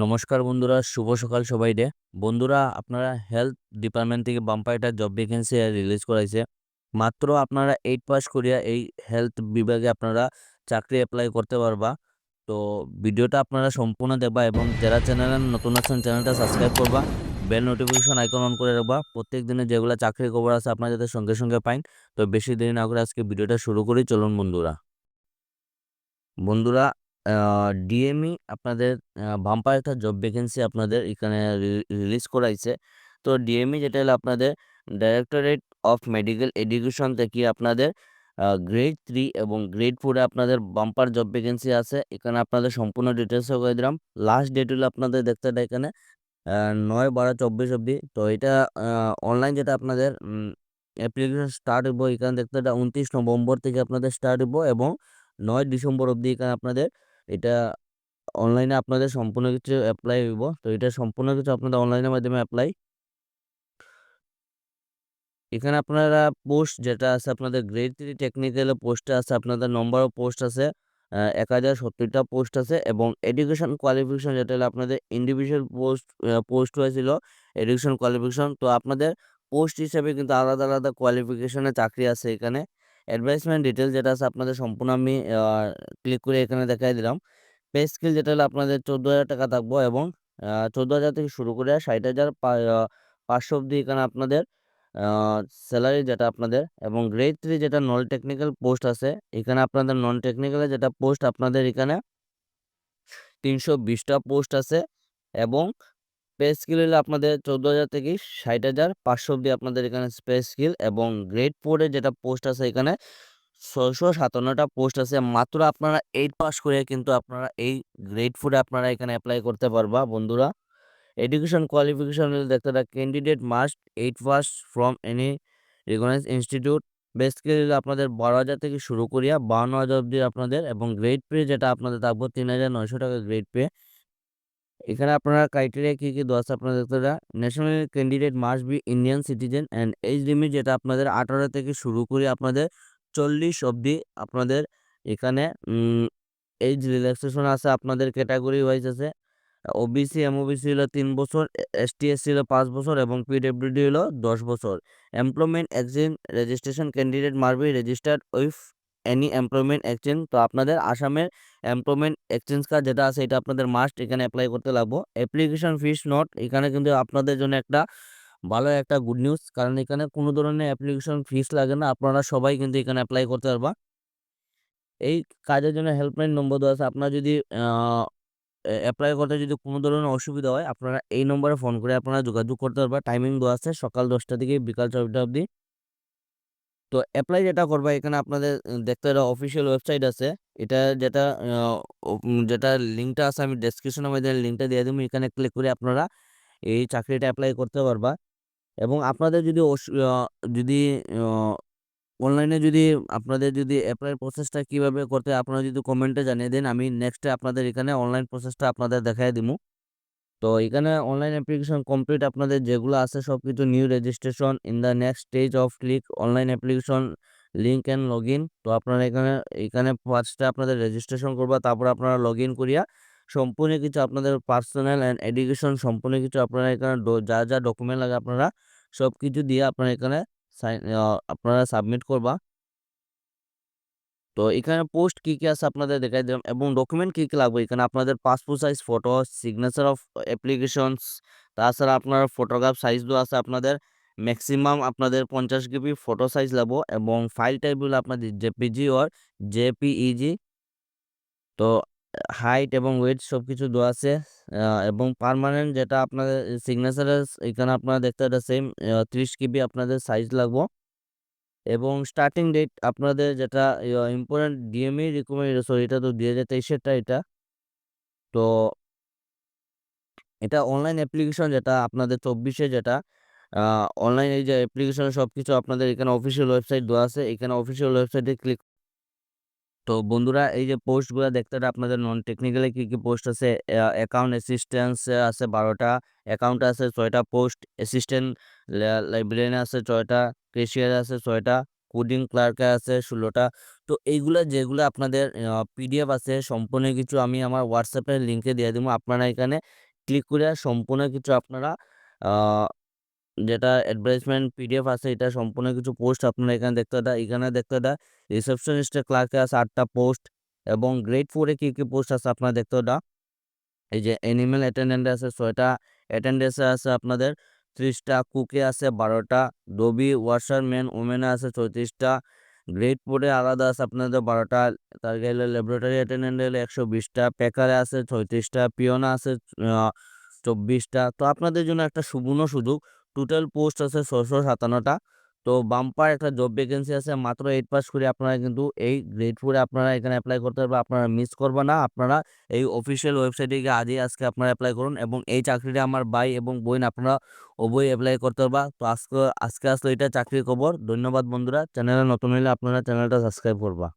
নমস্কার বন্ধুরা, শুভ সকাল সবাইরে বন্ধুরা, আপনারা হেলথ ডিপার্টমেন্ট থেকে বাম্পার একটা জব ভ্যাকেন্সি রিলিজ করাইছে। মাত্র আপনারা এইট পাস করিয়া এই হেলথ বিভাগে আপনারা চাকরি অ্যাপ্লাই করতে পারবা। তো ভিডিওটা আপনারা সম্পূর্ণ দেখবা এবং যারা চ্যানেলে নতুন আছেন চ্যানেলটা সাবস্ক্রাইব করবা। বেল নোটিফিকেশন আইকন অন করে রাখবা। প্রত্যেক দিনে যেগুলো চাকরির খবর আছে, আপনারা যাতে সঙ্গে সঙ্গে পাইন। তো বেশি দেরি না করে আজকে ভিডিওটা শুরু করি। চলুন বন্ধুরা। বন্ধুরা ডিএমই আপনাদের বাম্পার একটা জব ভ্যাকেন্সি আপনাদের এখানে রিলিজ করাইছে। তো ডিএমই যেটা হলো আপনাদের ডাইরেক্টরেট অফ মেডিকেল এডুকেশন থেকে আপনাদের গ্রেড থ্রি এবং গ্রেড ফোরে আপনাদের বাম্পার জব ভ্যাকেন্সি আছে। এখানে আপনাদের সম্পূর্ণ ডিটেলসও করে দিলাম। লাস্ট ডেট হলো আপনাদের দেখতে দেয় এখানে নয় বারো চব্বিশ অবধি। তো এটা অনলাইন যেটা আপনাদের অ্যাপ্লিকেশন স্টার্ট হব এখানে দেখতে উনত্রিশ নভেম্বর থেকে আপনাদের স্টার্ট হব এবং নয় ডিসেম্বর অবধি এখানে আপনাদের এটা অনলাইনে আপনাদের সম্পূর্ণ কিছু অ্যাপ্লাই হইব। তো এটা সম্পূর্ণ কিছু আপনাদের অনলাইনের মাধ্যমে অ্যাপ্লাই এখানে আপনারা পোস্ট যেটা আছে, আপনাদের গ্রেড থ্রি টেকনিক্যাল পোস্টে আছে, আপনাদের নম্বর অফ পোস্ট আছে এক হাজার সত্তরটা পোস্ট আছে এবং এডুকেশন কোয়ালিফিকেশন যেটা হলো আপনাদের ইন্ডিভিজুয়াল পোস্ট পোস্ট হয়েছিল এডুকেশন কোয়ালিফিকেশন তো আপনাদের পোস্ট হিসেবে কিন্তু আলাদা আলাদা কোয়ালিফিকেশনের চাকরি আছে এখানে। অ্যাডভাইসমেন্ট ডিটেল যেটা আছে আপনাদের সম্পূর্ণ আমি ক্লিক করে এখানে দেখাই দিলাম। পে স্কেল যেটা হলো আপনাদের চোদ্দ হাজার টাকা থাকব এবং চোদ্দ হাজার থেকে শুরু করে ষাট হাজার পাঁচশো অব্দি এখানে আপনাদের স্যালারি যেটা আপনাদের এবং গ্রেড থ্রি যেটা নন টেকনিক্যাল পোস্ট আছে, এখানে আপনাদের নন টেকনিক্যালে যেটা পোস্ট আপনাদের এখানে তিনশো বিশটা পোস্ট আছে এবং পে স্কিল হলে আপনাদের চোদ্দ হাজার থেকে ষাট হাজার পাঁচশো অব্দি আপনাদের এখানে পে স্কিল এবং গ্রেড ফোরে যেটা পোস্ট আছে এখানে ছয়শো সাতান্নটা পোস্ট আছে। মাত্র আপনারা এইট পাস করে কিন্তু আপনারা এই গ্রেড ফোরে আপনারা এখানে অ্যাপ্লাই করতে পারবা বন্ধুরা। এডুকেশন কোয়ালিফিকেশন দেখতে candidate must eight pass from any recognise institute basically আপনাদের বারো হাজার থেকে শুরু করিয়া বাউন্ন হাজার অব্দি আপনাদের এবং গ্রেড পে যেটা আপনাদের থাকব তিন হাজার নয়শো টাকা গ্রেড পে এখানে আপনারা ক্রাইটেরিয়া কী কী দশ আছে আপনাদের দেখতে national candidate must be Indian citizen and age limit যেটা আপনাদের আঠারো থেকে শুরু করে আপনাদের চল্লিশ অবধি আপনাদের এখানে এজ রিল্যাক্সেশন আছে, আপনাদের ক্যাটাগরি ওয়াইজ আছে। ওবিসি এমওবিসি হলো তিন বছর এসটি এসসি হলো পাঁচ বছর এবং পিডব্লিউডি হলো দশ বছর। Employment Exim registration candidate must be registered with any employment exchange তো আপনাদের আসামের এমপ্লয়মেন্ট এক্সচেঞ্জ কার্ড যেটা আছে, এটা আপনাদের মাস্ট এখানে অ্যাপ্লাই করতে লাগবো। অ্যাপ্লিকেশন ফিস নট এখানে কিন্তু আপনাদের জন্য একটা ভালো একটা গুড নিউজ কারণ এখানে কোনো ধরনের অ্যাপ্লিকেশন ফিস লাগে না, আপনারা সবাই কিন্তু এখানে অ্যাপ্লাই করতে পারবা। এই কাজের জন্য হেল্পলাইন নম্বর দেওয়া আছে, আপনারা যদি অ্যাপ্লাই করতে যদি কোনো ধরনের অসুবিধা হয়, আপনারা এই নম্বরে ফোন করে আপনারা যোগাযোগ করতে পারবা। টাইমিং দেওয়া আছে সকাল দশটা থেকে বিকাল ছয়টা অবধি। তো অ্যাপ্লাই যেটা করবা, এখানে আপনাদের দেখতে একটা অফিসিয়াল ওয়েবসাইট আছে। এটা যেটা যেটা লিঙ্কটা আছে, আমি ডেসক্রিপশনের মধ্যে লিঙ্কটা দিয়ে দেবো। এখানে ক্লিক করে আপনারা এই চাকরিটা অ্যাপ্লাই করতে পারবা। এবং আপনাদের যদি যদি অনলাইনে যদি আপনাদের যদি অ্যাপ্লাই প্রসেসটা কীভাবে করতে আপনারা যদি কমেন্টে জানিয়ে দেন, আমি নেক্সটে আপনাদের এখানে অনলাইন প্রসেসটা আপনাদের দেখাই দিব তো এখানে অনলাইন অ্যাপ্লিকেশন কমপ্লিট আপনাদের যেগুলো আছে সব কিছু new registration in the next stage of click online application link and log in তো আপনারা এখানে এখানে ফার্স্টে আপনাদের রেজিস্ট্রেশন করবা, তারপর আপনারা লগ ইন করিয়া সম্পূর্ণ কিছু আপনাদের পার্সোনাল অ্যান্ড এডুকেশন সম্পূর্ণ কিছু আপনারা এখানে যা যা ডকুমেন্ট লাগে আপনারা সব কিছু দিয়ে আপনারা এখানে আপনারা সাবমিট করবা। তো এখানে পোস্ট কী কী আছে আপনাদের দেখাই দিলাম এবং ডকুমেন্ট কী কী লাগবে? এখানে আপনাদের passport size photo signature of applications তাছাড়া আপনার ফটোগ্রাফ সাইজ দেওয়া আছে আপনাদের। ম্যাক্সিমাম আপনাদের পঞ্চাশ জিবি ফটো সাইজ লাগবো এবং ফাইল টাইপগুলো আপনাদের জেপিজি ওর জেপিইজি তো হাইট এবং ওয়েট সব কিছু দেওয়া আছে এবং পারমানেন্ট যেটা আপনাদের সিগনেচারের এখানে আপনারা দেখতে সেম ত্রিশ কিবি আপনাদের সাইজ লাগবো। এবং স্টার্টিং ডেট আপনাদের যেটা ইম্পর্টেন্ট ডিএমই রিকমেন্ড সরি এটা তো দুই হাজার তেইশেরটা এটা। তো এটা অনলাইন অ্যাপ্লিকেশন যেটা, আপনাদের চব্বিশে যেটা অনলাইন এই যে অ্যাপ্লিকেশন সব কিছু আপনাদের এখানে অফিসিয়াল ওয়েবসাইট দেওয়া আছে, এখানে অফিসিয়াল ওয়েবসাইটে ক্লিক তো বন্ধুরা, এই যে পোস্টগুলো দেখতে আপনাদের নন টেকনিক্যালি কী কী পোস্ট আছে? অ্যাকাউন্ট অ্যাসিস্ট্যান্স আছে বারোটা অ্যাকাউন্ট আছে ছয়টা পোস্ট অ্যাসিস্ট্যান্ট লাইব্রেরিয়ান আছে ছয়টা ক্রেশিয়ার আছে, ছয়টা কোডিং ক্লার্কে আছে, ষোলোটা। তো এইগুলা যেগুলো আপনাদের পিডিএফ আছে, সম্পূর্ণ কিছু আমি আমার হোয়াটসঅ্যাপের লিঙ্কে দিয়ে দেবো। আপনারা এখানে ক্লিক করে সম্পূর্ণ কিছু আপনারা যেটা অ্যাডভার্টাইজমেন্ট পিডিএফ আছে, এটা সম্পূর্ণ কিছু পোস্ট আপনারা এখানে দেখতে পাবেন এখানে দেখতে পাবেন রিসেপশনিস্টের ক্লার্কে আছে আটটা পোস্ট এবং গ্রেড ফোরে কী কী পোস্ট আছে আপনারা দেখতে পাবেন এই যে অ্যানিমেল অ্যাটেন্ডেন্ট আছে ছয়টা অ্যাটেন্ডেন্সে আছে আপনাদের। ত্রিশটা কুকে আছে বারোটা, ডবি ওয়াশারম্যান ওমেনে আছে চৌত্রিশটা গ্রেট পোর্টে আলাদা আছে আপনাদের বারোটা, তার গেলে ল্যাবরেটরি অ্যাটেন্ডেন্ট হলে একশো বিশটা, প্যাকারে আছে ছয়ত্রিশটা, পিওনা আছে চব্বিশটা, তো আপনাদের জন্য একটা সুবর্ণ সুযোগ, টোটাল পোস্ট আছে ছশো সাতান্নটা। তো বাম্পার একটা জব ভ্যাকেন্সি আছে, মাত্র এইট পাস করে আপনারা কিন্তু এই গ্রেড ফোরে আপনারা এখানে অ্যাপ্লাই করতে পারবেন। আপনারা মিস করবেন না, আপনারা এই অফিসিয়াল ওয়েবসাইটে গিয়ে আজই আজকে আপনারা অ্যাপ্লাই করুন এবং এই চাকরিটা আমার ভাই এবং বোন আপনারা উভয় অ্যাপ্লাই করতে পারবা। তো আজকে আজকে আসলে এটা চাকরির খবর। ধন্যবাদ বন্ধুরা চ্যানেলে নতুন হলে আপনারা চ্যানেলটা সাবস্ক্রাইব করবা।